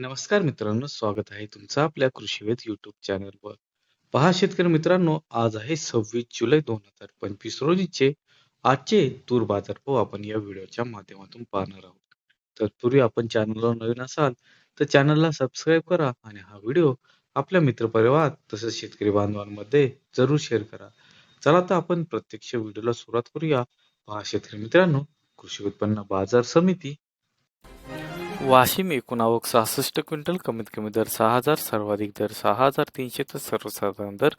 नमस्कार मित्रांनो, स्वागत आहे तुमचं आपल्या कृषीवेद युट्यूब चॅनलवर. पहा शेतकरी मित्रांनो, आज आहे 26 जुलै 2025 रोजीचे आजचे तूर बाजारभाव आपण या व्हिडिओच्या माध्यमातून पाहणार आहोत. तत्पूर्वी आपण चॅनलवर नवीन असाल तर चॅनलला सबस्क्राईब करा आणि हा व्हिडिओ आपल्या मित्रपरिवार तसेच शेतकरी बांधवांमध्ये जरूर शेअर करा. चला तर आपण प्रत्यक्ष व्हिडिओला सुरुवात करूया. पहा शेतकरी मित्रांनो, कृषी उत्पन्न बाजार समिती वाशिम एकूण आवक सहासष्ट क्विंटल कमीत कमी दर सहा हजार सर्वाधिक दर सहा हजार तीनशे तर सर्वसाधारण दर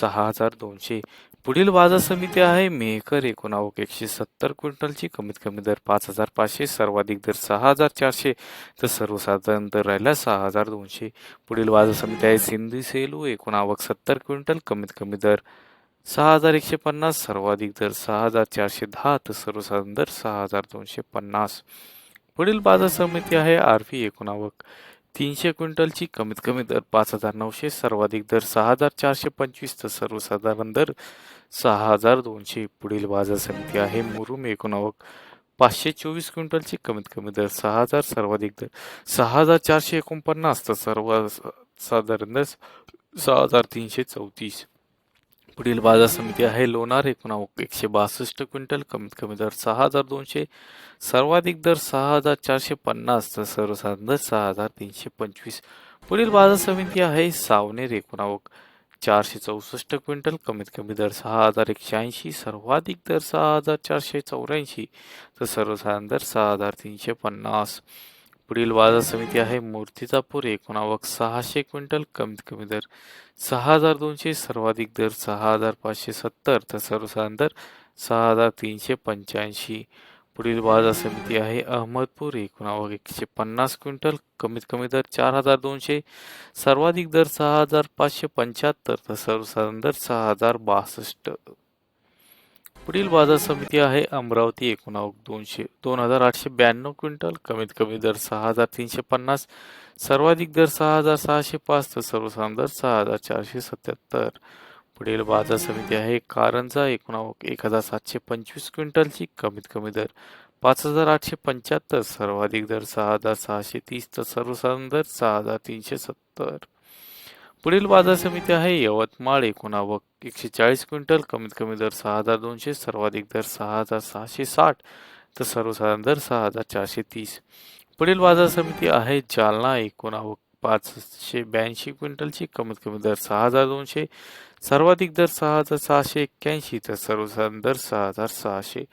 सहा हजार दोनशे. पुढील बाजार समिती आहे मेहकर एकूण आवक एकशे सत्तर क्विंटलची कमीत कमी दर पाच हजार पाचशे सर्वाधिक दर सहा हजार चारशे तर सर्वसाधारण दर राहिला सहा हजार दोनशे. पुढील बाजार समिती आहे सिंधी सेलू एकूण आवक सत्तर क्विंटल कमीत कमी दर सहा हजार एकशे पन्नास सर्वाधिक दर सहा हजार चारशे दहा तर सर्वसाधारण दर सहा हजार दोनशे पन्नास. पुढील बाजार समिती आहे आरपी एकूण आवक तीनशे क्विंटलची कमीत कमी दर पाच हजार नऊशे सर्वाधिक दर सहा हजार चारशे पंचवीस तर सर्वसाधारण दर सहा हजार दोनशे. पुढील बाजार समिती आहे मुरुम एकूण आवक पाचशे चोवीस क्विंटलची कमीत कमी दर सहा हजार सर्वाधिक दर सहा हजार चारशे एकोणपन्नास तर सर्व साधारण दर सहा हजार तीनशे चौतीस. पुढील बाजार समिती आहे. लोणार एकूण एकशे बासष्ट क्विंटल कमीत कमी दर सहा हजार दोनशे सर्वाधिक दर सहा हजार चारशे पन्नास तर सर्वसाधारण दर सहा हजार तीनशे पंचवीस. पुढील बाजार समिती आहे सावनेर एकूणावक चारशे चौसष्ट क्विंटल कमीत कमी दर सहा हजार एकशे ऐंशी सर्वाधिक दर सहा हजार चारशे चौऱ्याऐंशी तर सर्वसाधारण दर सहा हजार तीनशे पन्नास. पुढील बाजार समिती आहे मूर्तिजापूर एकूण आवक सहाशे क्विंटल कमीत कमी दर सहा हजार दोनशे सर्वाधिक दर सहा हजार पाचशे सत्तर तर सर्वसाधारण दर सहा हजार तीनशे पंच्याऐंशी. पुढील बाजार समिती आहे अहमदपूर एकूण आवक एकशे पन्नास क्विंटल कमीत कमी दर चार हजार दोनशे सर्वाधिक दर सहा हजार पाचशे पंच्याहत्तर तर सर्वसाधारण दर सहा हजार बासष्ट. पुढील बाजार समिती आहे अमरावती एकोणाव दोनशे दोन हजार आठशे ब्याण्णव क्विंटल कमीत कमी दर सहा हजार तीनशे पन्नास सर्वाधिक दर सहा हजार सहाशे पाच तर सर्वसाधारण दर सहा हजार चारशे सत्याहत्तर. पुढील बाजार समिती आहे कारंजा एकोणाव एक हजार सातशे पंचवीस क्विंटलची कमीत कमी दर पाच हजार आठशे पंच्याहत्तर सर्वाधिक दर सहा हजार सहाशे तीस तर सर्वसाधारण दर सहा हजार तीनशे सत्तर. पुढील बाजार समिती आहे. यवतमाळ एकूण आवक एकशे चाळीस क्विंटल कमीत कमी दर सहा हजार दोनशे सर्वाधिक दर सहा हजार सहाशे साठ तर सर्वसाधारण दर सहा हजार चारशे तीस. पुढील बाजार समिती आहे. जालना एकूण आवक पाचशे ब्याऐंशी क्विंटलची कमीत कमी दर सहा हजार दोनशे सर्वाधिक दर सहा हजार सहाशे एक्क्याऐंशी तर सर्वसाधारण दर सहा हजार सहाशे.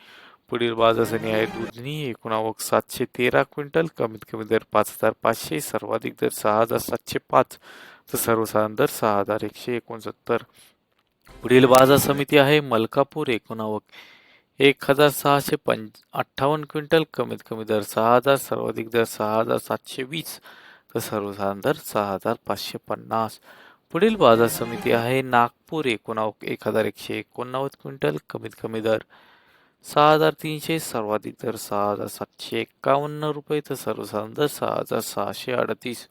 पुढील बाजार समिती आहे. दुधनी एकूण आवक सातशे तेरा क्विंटल कमीत कमी दर पाच हजार पाचशे सर्वाधिक दर सहा हजार सातशे पाच तर सर्वसाधारण दर सहा हजार एकशे एकोणसत्तर. पुढील बाजार समिती आहे मलकापूर एकोणावक एक हजार सहाशे पंच अठ्ठावन्न क्विंटल कमीत कमी दर सहा हजार सर्वाधिक दर सहा हजार सातशे वीस. तर सर्वसाधारण दर सहा हजार पाचशे पन्नास. पुढील बाजार समिती आहे नागपूर एकोणावक एक हजार एकशे एकोणनव्वद क्विंटल कमीत कमी दर सहा हजार तीनशे सर्वाधिक दर सहा हजार सातशे एक्कावन्न रुपये. तर सर्वसाधारण दर सहा हजार सहाशे अडतीस.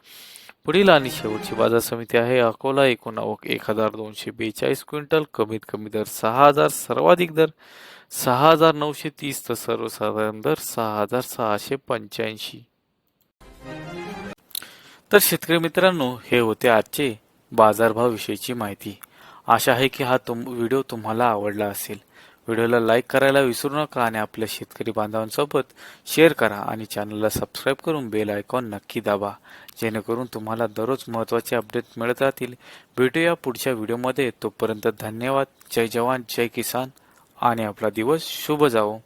पुढील आणि शेवटची बाजार समिती आहे. अकोला एकूण आवक एक हजार दोनशे बेचाळीस क्विंटल. कमीत कमी दर सहा हजार सर्वाधिक दर सहा हजार नऊशे तीस तर सर्वसाधारण दर सहा हजार सहाशे पंच्याऐंशी. तर शेतकरी मित्रांनो हे होते आजचे बाजारभाव विषयीची माहिती. आशा आहे की हा तुम व्हिडिओ तुम्हाला आवडला असेल. व्हिडिओला लाईक करायला विसरू नका आणि आपल्या शेतकरी बांधवांसोबत शेअर करा आणि चॅनलला सबस्क्राईब करून बेल आयकॉन नक्की दाबा जेणेकरून तुम्हाला दररोज महत्त्वाचे अपडेट मिळत राहतील. भेटूया पुढच्या व्हिडिओमध्ये. तोपर्यंत धन्यवाद. जय जवान जय किसान आणि आपला दिवस शुभ जावो.